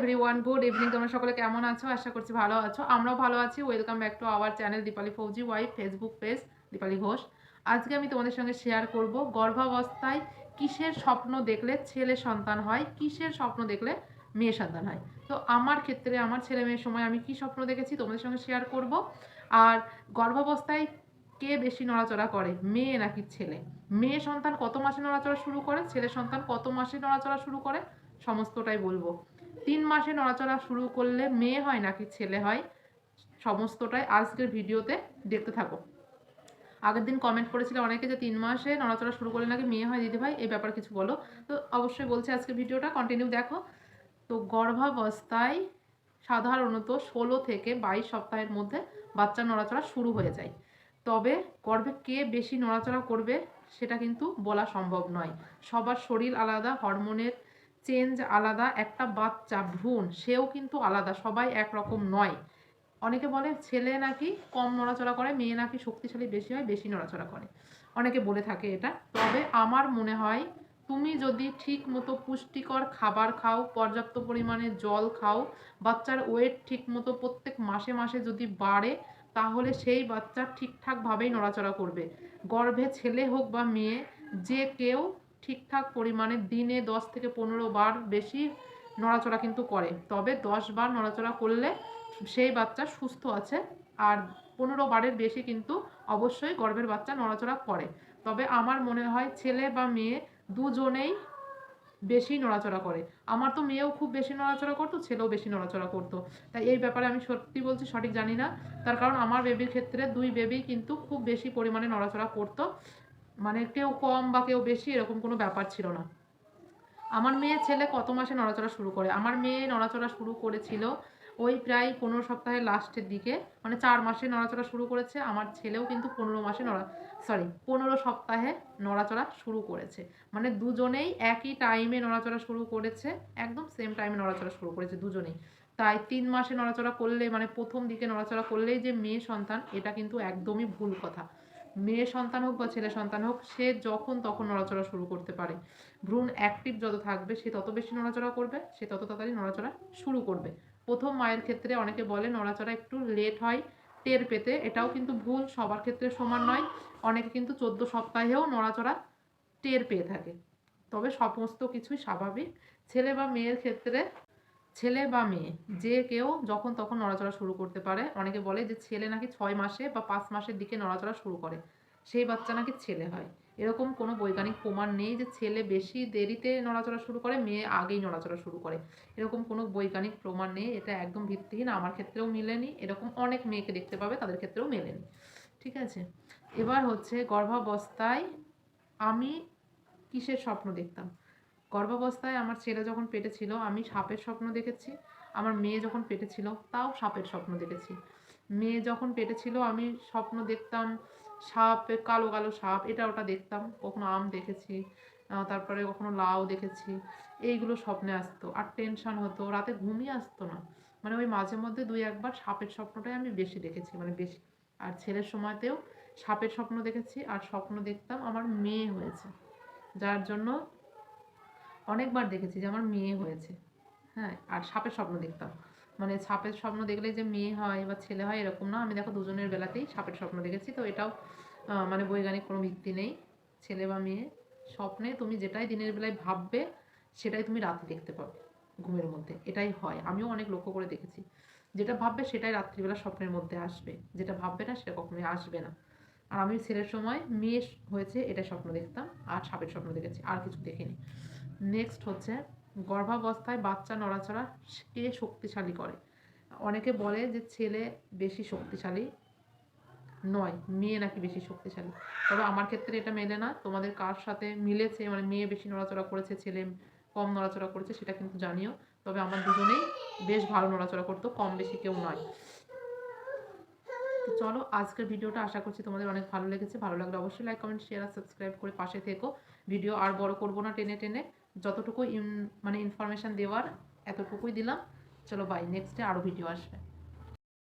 Every one good evening তোমরা সকলে কেমন আছো? আশা করছি ভালো আছো। আমরাও ভালো আছি। Welcome back to our channel Dipali Fauji wife Facebook page Dipali Ghosh আজকে আমি তোমাদের সঙ্গে শেয়ার করব গর্ভাবস্থায় কিসের স্বপ্ন দেখলে ছেলে সন্তান হয়, কিসের স্বপ্ন দেখলে মেয়ে সন্তান হয়। তো আমার ক্ষেত্রে, আমার ছেলে মেয়ের সময় আমি কি স্বপ্ন দেখেছি তোমাদের সঙ্গে শেয়ার করব। আর গর্ভাবস্থায় কে বেশি নড়াচড়া করে, মেয়ে নাকি ছেলে? মেয়ে সন্তান কত মাসে নড়াচড়া শুরু করে, ছেলে সন্তান কত মাসে নড়াচড়া শুরু করে, সমস্তটাই বলব। তিন মাসে নড়াচড়া শুরু করলে মেয়ে হয় নাকি ছেলে হয়, সমস্তটাই আজকের ভিডিওতে দেখতে থাকো। আগের দিন কমেন্ট করেছিল অনেকে যে তিন মাসে নড়াচড়া শুরু করলে নাকি মেয়ে হয়, দিদি ভাই, এই ব্যাপার কিছু বলো। তো অবশ্যই বলছি আজকের ভিডিওটা কন্টিনিউ দেখো। তো গর্ভাবস্থায় সাধারণত ষোলো থেকে বাইশ সপ্তাহের মধ্যে বাচ্চা নড়াচড়া শুরু হয়ে যায়। তবে গর্ভে কে বেশি নড়াচড়া করবে সেটা কিন্তু বলা সম্ভব নয়। সবার শরীর আলাদা হরমোনের চেঞ্জ আলাদা, একটা বাচ্চা ভ্রূণ, সেও কিন্তু আলাদা, সবাই একরকম নয়। অনেকে বলে ছেলে নাকি কম নড়াচড়া করে, মেয়ে নাকি শক্তিশালী বেশি হয়, বেশি নড়াচড়া করে। অনেকে বলে থাকে এটা। তবে আমার মনে হয় তুমি যদি ঠিক মতো পুষ্টিকর খাবার খাও, পর্যাপ্ত পরিমাণে জল খাও, বাচ্চার ওয়েট ঠিক মতো প্রত্যেক মাসে মাসে যদি বাড়ে, তাহলে সেই বাচ্চা ঠিকঠাকভাবেই নড়াচড়া করবে। গর্ভে ছেলে হোক বা মেয়ে, যে কেউ ঠিকঠাক পরিমাণে দিনে দশ থেকে পনেরো বার বেশি নড়াচড়া কিন্তু করে। তবে দশ বার নড়াচড়া করলে সেই বাচ্চা সুস্থ আছে আর পনেরো বারের বেশি কিন্তু অবশ্যই গর্ভের বাচ্চা নড়াচড়া করে। তবে আমার মনে হয় ছেলে বা মেয়ে দুজনেই বেশি নড়াচড়া করে। আমার তো মেয়েও খুব বেশি নড়াচড়া করতো, ছেলেও বেশি নড়াচড়া করতো। তাই এই ব্যাপারে আমি সত্যি বলছি, সঠিক জানি না। তার কারণ আমার বেবির ক্ষেত্রে দুই বেবি কিন্তু খুব বেশি পরিমাণে নড়াচড়া করতো। মানে কেউ কম বা কেউ বেশি এরকম কোনো ব্যাপার ছিল না। আমার মেয়ে ছেলে কত মাসে নড়াচড়া শুরু করে? আমার মেয়ে নড়াচড়া শুরু করেছিল ওই প্রায় পনেরো সপ্তাহের লাস্টের দিকে। মানে চার মাসে নড়াচড়া শুরু করেছে। আমার ছেলেও কিন্তু পনেরো মাসে নড়া সরি পনেরো সপ্তাহে নড়াচড়া শুরু করেছে। মানে দুজনেই একই টাইমে নড়াচড়া শুরু করেছে। একদম সেম টাইমে নড়াচড়া শুরু করেছে দুজনেই। তাই তিন মাসে নড়াচড়া করলে মানে প্রথম দিকে নড়াচড়া করলেই যে মেয়ে সন্তান, এটা কিন্তু একদমই ভুল কথা। মেয়ে সন্তান হোক বা ছেলে সন্তান হোক, সে যখন তখন নড়াচড়া শুরু করতে পারে। ভ্রূণ অ্যাক্টিভ যত থাকবে, সে তত বেশি নড়াচড়া করবে, সে তত তাড়াতাড়ি নড়াচড়া শুরু করবে। প্রথম মায়ের ক্ষেত্রে অনেকে বলে নড়াচড়া একটু লেট হয়, টের পেতে। এটাও কিন্তু ভুল, সবার ক্ষেত্রে সমান নয়। অনেকে কিন্তু চোদ্দ সপ্তাহেও নড়াচড়া টের পেয়ে থাকে। তবে সমস্ত কিছুই স্বাভাবিক। ছেলে বা মেয়ের ক্ষেত্রে ছেলে বা মেয়ে, যে কেউ যখন তখন নড়াচড়া শুরু করতে পারে। অনেকে বলে যে ছেলে নাকি ছয় মাসে বা পাঁচ মাসের দিকে নড়াচড়া শুরু করে। সেই বাচ্চা নাকি ছেলে হয়। এরকম কোনো বৈজ্ঞানিক প্রমাণ নেই যে ছেলে বেশি দেরিতে নড়াচড়া শুরু করে, মেয়ে আগেই নড়াচড়া শুরু করে। এরকম কোনো বৈজ্ঞানিক প্রমাণ নেই। এটা একদম ভিত্তিহীন। আমার ক্ষেত্রেও মিলেনি। এরকম অনেক মেয়েকে দেখতে পাবে, তাদের ক্ষেত্রেও মেলেনি। ঠিক আছে? এবার হচ্ছে গর্ভাবস্থায় আমি কিসের স্বপ্ন দেখতাম? গর্ভাবস্থায় আমার ছেলে যখন পেটে ছিল, আমি সাপের স্বপ্ন দেখেছি। আমার মেয়ে যখন পেটে ছিল, তাও সাপের স্বপ্ন দেখেছি। মেয়ে যখন পেটে ছিল, আমি স্বপ্ন দেখতাম, সাপ, কালো কালো সাপ, এটা ওটা দেখতাম। কখনো আম দেখেছি তারপরে কখনো লাউ দেখেছি। এইগুলো স্বপ্নে আসতো। আর টেনশন হতো, রাতে ঘুমিয়ে আসতো না। মানে ওই মাঝে মধ্যে দুই একবার সাপের স্বপ্নটাই আমি বেশি দেখেছি। মানে বেশি, আর ছেলের সময়তেও সাপের স্বপ্ন দেখেছি, আর স্বপ্ন দেখতাম আমার মেয়ে হয়েছে। যার জন্য অনেকবার দেখেছি যে আমার মেয়ে হয়েছে। হ্যাঁ আর সাপের স্বপ্ন দেখতাম। মানে সাপের স্বপ্ন দেখলে যে মেয়ে হয় বা ছেলে হয় এরকম না। আমি দেখো দুজনের বেলাতেই সাপের স্বপ্ন দেখেছি। তো এটাও মানে বৈজ্ঞানিক কোনো ভিত্তি নেই। ছেলে বা মেয়ে, স্বপ্নে তুমি যেটাই দিনের বেলায় ভাববে, সেটাই তুমি রাতে দেখতে পাবে ঘুমের মধ্যে। এটাই হয়। আমিও অনেক লক্ষ্য করে দেখেছি। যেটা ভাববে সেটাই রাত্রিবেলা স্বপ্নের মধ্যে আসবে। যেটা ভাববে না সেটা কখনোই আসবে না। আর আমি ছেলের সময় মেয়ে হয়েছে এটা স্বপ্ন দেখতাম। আর সাপের স্বপ্ন দেখেছি। আর কিছু দেখিনি। নেক্সট হচ্ছে গর্ভাবস্থায় বাচ্চা নড়াচড়া কে শক্তিশালী করে? অনেকে বলে যে ছেলে বেশি শক্তিশালী নয়, মেয়ে নাকি বেশি শক্তিশালী। তবে আমার ক্ষেত্রে এটা মেলে না। তোমাদের কার সাথে মিলেছে? মানে মেয়ে বেশি নড়াচড়া করেছে, ছেলে কম নড়াচড়া করেছে সেটা কিন্তু জানিও। তবে আমার দুজনেই বেশ ভালো নড়াচড়া করতো, কম বেশি কেউ নয়। তো চলো, আজকের ভিডিওটা আশা করছি তোমাদের অনেক ভালো লেগেছে। ভালো লাগলে অবশ্যই লাইক কমেন্ট শেয়ার আর সাবস্ক্রাইব করে পাশে থেকো। ভিডিও আর বড় করব না টেনে টেনে। যতটুকু মানে ইনফরমেশান দেওয়ার এতটুকুই দিলাম। চলো বাই নেক্সটে আরও ভিডিও আসবে।